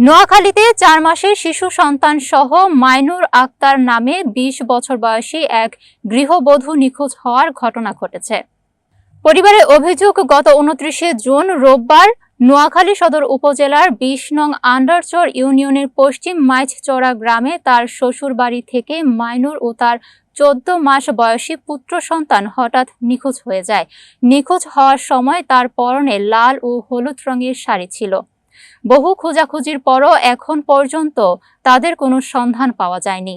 নোয়াখালীতে চার মাসের শিশু সন্তান সহ মাইনুর আক্তার নামে ২০ বছর বয়সী এক গৃহবধূ নিখোঁজ হওয়ার ঘটনা ঘটেছে। পরিবারের অভিযোগ, গত উনত্রিশে জুন রোববার নোয়াখালী সদর উপজেলার বিশ নং আন্ডারচর ইউনিয়নের পশ্চিম মাইচচড়া গ্রামে তার শ্বশুর বাড়ি থেকে মাইনুর ও তার চোদ্দ মাস বয়সী পুত্র সন্তান হঠাৎ নিখোঁজ হয়ে যায়। নিখোঁজ হওয়ার সময় তার পরনে লাল ও হলুদ রঙের শাড়ি ছিল। বহু খোঁজাখুঁজির পরও এখন পর্যন্ত তাদের কোনো সন্ধান পাওয়া যায়নি।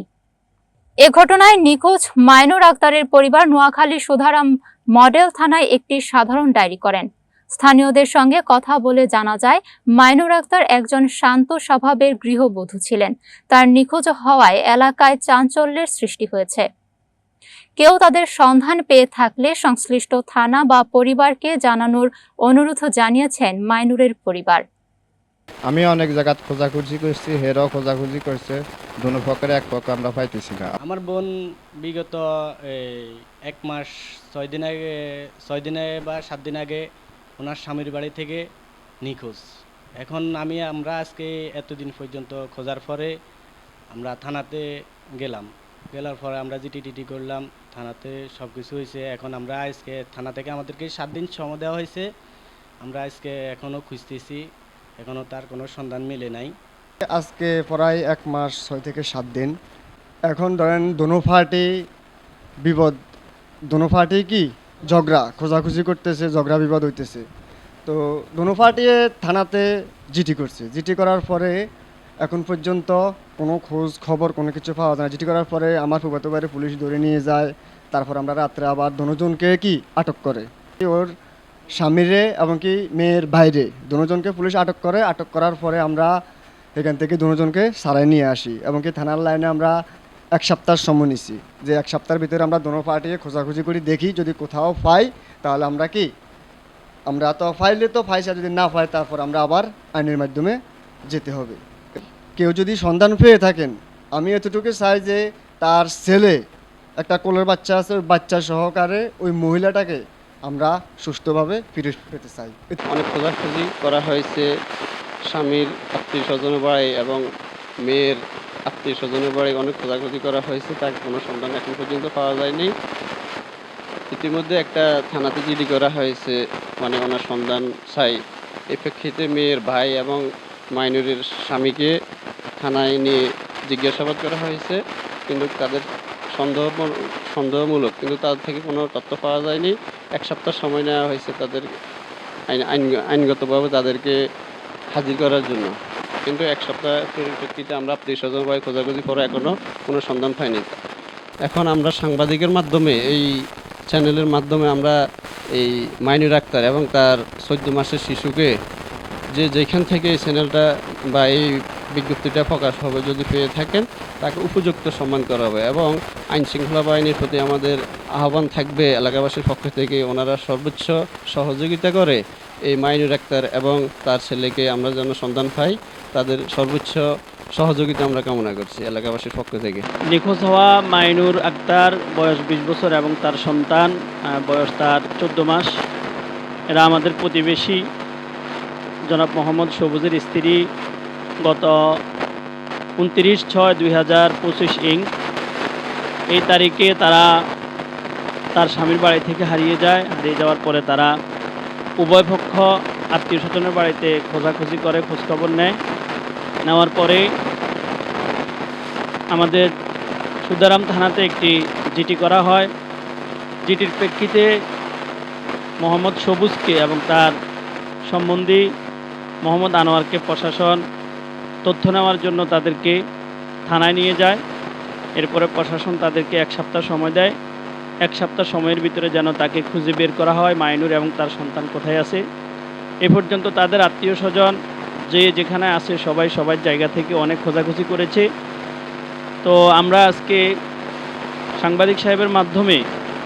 এ ঘটনায় নিখোঁজ মাইনুর আক্তারের পরিবার নোয়াখালী সুধারাম মডেল থানায় একটি সাধারণ ডায়েরি করেন। স্থানীয়দের সঙ্গে কথা বলে জানা যায়, মাইনুর আক্তার একজন শান্ত স্বভাবের গৃহবধূ ছিলেন। তার নিখোঁজ হওয়ায় এলাকায় চাঞ্চল্যের সৃষ্টি হয়েছে। কেউ তাদের সন্ধান পেয়ে থাকলে সংশ্লিষ্ট থানা বা পরিবারকে জানানোর অনুরোধ জানিয়েছেন মাইনুরের পরিবার। আমি অনেক জায়গাত খোঁজাখুঁজি করছি, হেরাও খোঁজাখুঁজি করছে। দুনো পক্ষের এক পক্ষ আমরা পাইতেছি না। আমার বোন বিগত এক মাস, ছয় দিন আগে, ছয় দিনে বা সাত দিন আগে ওনার স্বামীর বাড়ি থেকে নিখোঁজ। এখন আমি, আমরা আজকে এতদিন পর্যন্ত খোঁজার পরে আমরা থানাতে গেলাম। গেলার পরে আমরা জিটি টিটি করলাম, থানাতে সব কিছু হয়েছে এখন আমরা আজকে, থানা থেকে আমাদেরকে সাত দিন সময় দেওয়া হয়েছে আমরা আজকে এখনও খুঁজতেছি। এখনও তার কোনো সন্ধান মেলে নাই। আজকে প্রায় এক মাস, ছয় থেকে সাত দিন। এখন ধরেন দোনো পার্টি বিপদ, দোনো পার্টি কি? ঝগড়া, খোঁজাখুঁজি করতেছে, ঝগড়া বিপদ হইতেছে। তো দোনো পার্টি থানাতে জিটি করছে। জিটি করার পরে এখন পর্যন্ত কোনো খোঁজ খবর, কোনো কিছু পাওয়া যায় না। জিটি করার পরে আমার ফুফাতো বাড়ি পুলিশ ধরে নিয়ে যায়। তারপর আমরা রাত্রে আবার দোনোজনকে কি আটক করে। ওর স্বামীরে এবং কি মেয়ের বাইরে। দোনোজনকে পুলিশ আটক করে। আটক করার পরে আমরা এখান থেকে দুজনকে সারাই নিয়ে আসি এবং কি থানার লাইনে আমরা এক সপ্তাহ সময় নিছি। যে এক সপ্তাহের ভিতরে আমরা দোনো পার্টিকে খোঁজাখুঁজি করি, দেখি যদি কোথাও পাই, তাহলে আমরা কি? আমরা তো ফাইলে তো ফাইসা যদি না পাই তারপর আমরা আবার আইনের মাধ্যমে যেতে হবে। কেউ যদি সন্ধান পেয়ে থাকেন, আমি এতটুকু চাই যে তার ছেলে, একটা কোলের বাচ্চা আছে, ওই বাচ্চা সহকারে ওই মহিলাটাকে আমরা সুস্থভাবে ফিরে পেতে চাই। অনেক খোঁজাখুঁজি করা হয়েছে স্বামীর আত্মীয় স্বজনের বাড়ি এবং মেয়ের আত্মীয় স্বজনের বাড়ি অনেক খোঁজাখুঁজি করা হয়েছে, তার কোনো সন্ধান এখন পর্যন্ত পাওয়া যায়নি। ইতিমধ্যে একটা থানাতে জিডি করা হয়েছে মানে ওনার সন্ধান চাই। এই প্রেক্ষিতে মেয়ের ভাই এবং মাইনুরের স্বামীকে থানায় নিয়ে জিজ্ঞাসাবাদ করা হয়েছে, কিন্তু তাদের সন্দেহ সন্দেহমূলক, কিন্তু তাদের থেকে কোনো তথ্য পাওয়া যায়নি। এক সপ্তাহ সময় নেওয়া হয়েছে তাদের আইন, আইন- আইনগতভাবে তাদেরকে হাজির করার জন্য। কিন্তু এক সপ্তাহ পরিপ্রেক্ষিতে আমরা আত্মীয় স্বজন ভাই খোঁজাখুঁজি করে এখনও কোনো সন্ধান পাইনি। এখন আমরা সাংবাদিকের মাধ্যমে, এই চ্যানেলের মাধ্যমে আমরা এই মাইনুর আক্তার এবং তার চোদ্দ মাসের শিশুকে যে যেখান থেকে এই চ্যানেলটা বা এই বিজ্ঞপ্তিটা প্রকাশ হবে যদি পেয়ে থাকেন তাকে উপযুক্ত সম্মান করা হবে এবং আইন শৃঙ্খলা বাহিনীর প্রতি আমাদের আহ্বান থাকবে এলাকাবাসীর পক্ষ থেকে। ওনারা সর্বোচ্চ সহযোগিতা করে এই মাইনুর আক্তার এবং তার ছেলেকে আমরা যেন সন্ধান পাই, তাদের সর্বোচ্চ সহযোগিতা আমরা কামনা করছি এলাকাবাসীর পক্ষ থেকে। নিখোঁজ হওয়া মাইনুর আক্তার বয়স বিশ বছর এবং তার সন্তান বয়স তার চোদ্দ মাস। এরা আমাদের প্রতিবেশী। জনাব মোহাম্মদ সবুজের স্ত্রী। গত উনত্রিশ ছয় দুই হাজার পঁচিশ ইং। এই তারিখে তারা তার স্বামীর বাড়ি থেকে হারিয়ে যায়। হারিয়ে যাওয়ার পরে তারা উভয় পক্ষ আত্মীয় স্বজনের বাড়িতে খোঁজাখুঁজি করে, খোঁজখবর নেয়। নেওয়ার পরে আমাদের সুদারাম থানাতে একটি জিটি করা হয়। জিটির প্রেক্ষিতে মোহাম্মদ সবুজকে এবং তার সম্বন্ধী মোহাম্মদ আনোয়ারকে প্রশাসন তথ্য নেওয়ার জন্য তাদেরকে থানায় নিয়ে যায়। এরপরে প্রশাসন তাদেরকে এক সপ্তাহ সময় দেয়। এক সপ্তাহ সময়ের ভিতরে যেন তাকে খুঁজে বের করা হয়, মাইনুর এবং তার সন্তান কোথায় আছে। এ পর্যন্ত তাদের আত্মীয় স্বজন যে যেখানে আছে সবাই সবার জায়গা থেকে অনেক খোঁজাখুঁজি করেছে। তো আমরা আজকে সাংবাদিক সাহেবের মাধ্যমে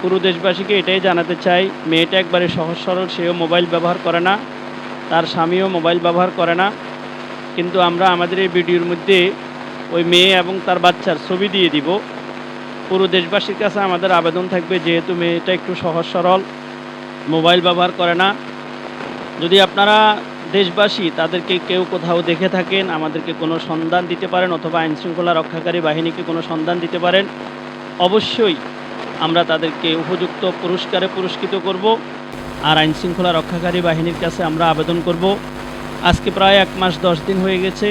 পুরো দেশবাসীকে এটাই জানাতে চাই, মেয়েটা একবারে সহজ সরল সেও মোবাইল ব্যবহার করে না, তার স্বামীও মোবাইল ব্যবহার করে না। কিন্তু আমরা আমাদের এই ভিডিওর মধ্যে ওই মেয়ে এবং তার বাচ্চার ছবি দিয়ে দিব। পুরো দেশবাসীর কাছে আমাদের আবেদন থাকবে, যেহেতু মেয়েটা একটু সহজ সরল, মোবাইল ব্যবহার করে না। যদি আপনারা দেশবাসী তাদেরকে কেউ কোথাও দেখে থাকেন, আমাদেরকে কোনো সন্ধান দিতে পারেন অথবা আইনশৃঙ্খলা রক্ষাকারী বাহিনীকে কোনো সন্ধান দিতে পারেন, অবশ্যই আমরা তাদেরকে উপযুক্ত পুরস্কারে পুরস্কৃত করব। আর আইনশৃঙ্খলা রক্ষাকারী বাহিনীর কাছে আমরা আবেদন করব। আজকে প্রায় এক মাস দশ দিন হয়ে গেছে।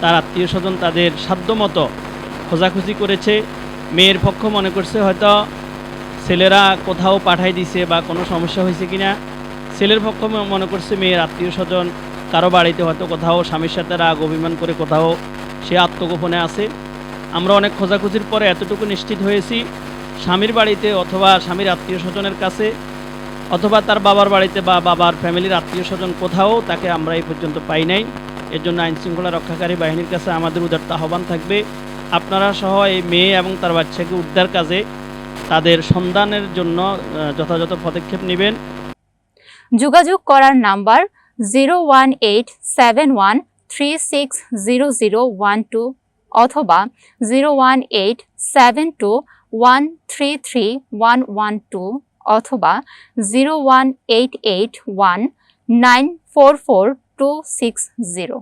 তার আত্মীয় স্বজন তাদের সাধ্যমতো খোঁজাখুঁজি করেছে। মেয়ের পক্ষ মনে করছে হয়তো ছেলেরা কোথাও পাঠাই দিছে বা কোনো সমস্যা হয়েছে কিনা। ছেলের পক্ষ মনে করছে মেয়ের আত্মীয় স্বজন কারও বাড়িতে হয়তো কোথাও স্বামীর সাথে রাগ, অভিমান করে কোথাও সে আত্মগোপনে আছে। আমরা অনেক খোঁজাখুঁজির পরে এতটুকু নিশ্চিত হয়েছি, স্বামীর বাড়িতে অথবা স্বামীর আত্মীয় স্বজনের কাছে অথবা তার বাবার বাড়িতে বা বাবার ফ্যামিলির আত্মীয় স্বজন কোথাও, তাকে আমরা এই পর্যন্ত পাই নাই। এর জন্য আইনশৃঙ্খলা রক্ষাকারী বাহিনীর কাছে আমাদের উদারতা আহ্বান থাকবে। আপনারা সহ এই মেয়ে এবং তার বাচ্চাকে উদ্ধার কাজে তাদের সন্ধানের জন্য যথাযথ পদক্ষেপ নেবেন। যোগাযোগ করার number zero one eight seven one three six zero zero one two অথবা zero one eight seven two one three three one one two অথবা zero one eight eight one nine four four two six zero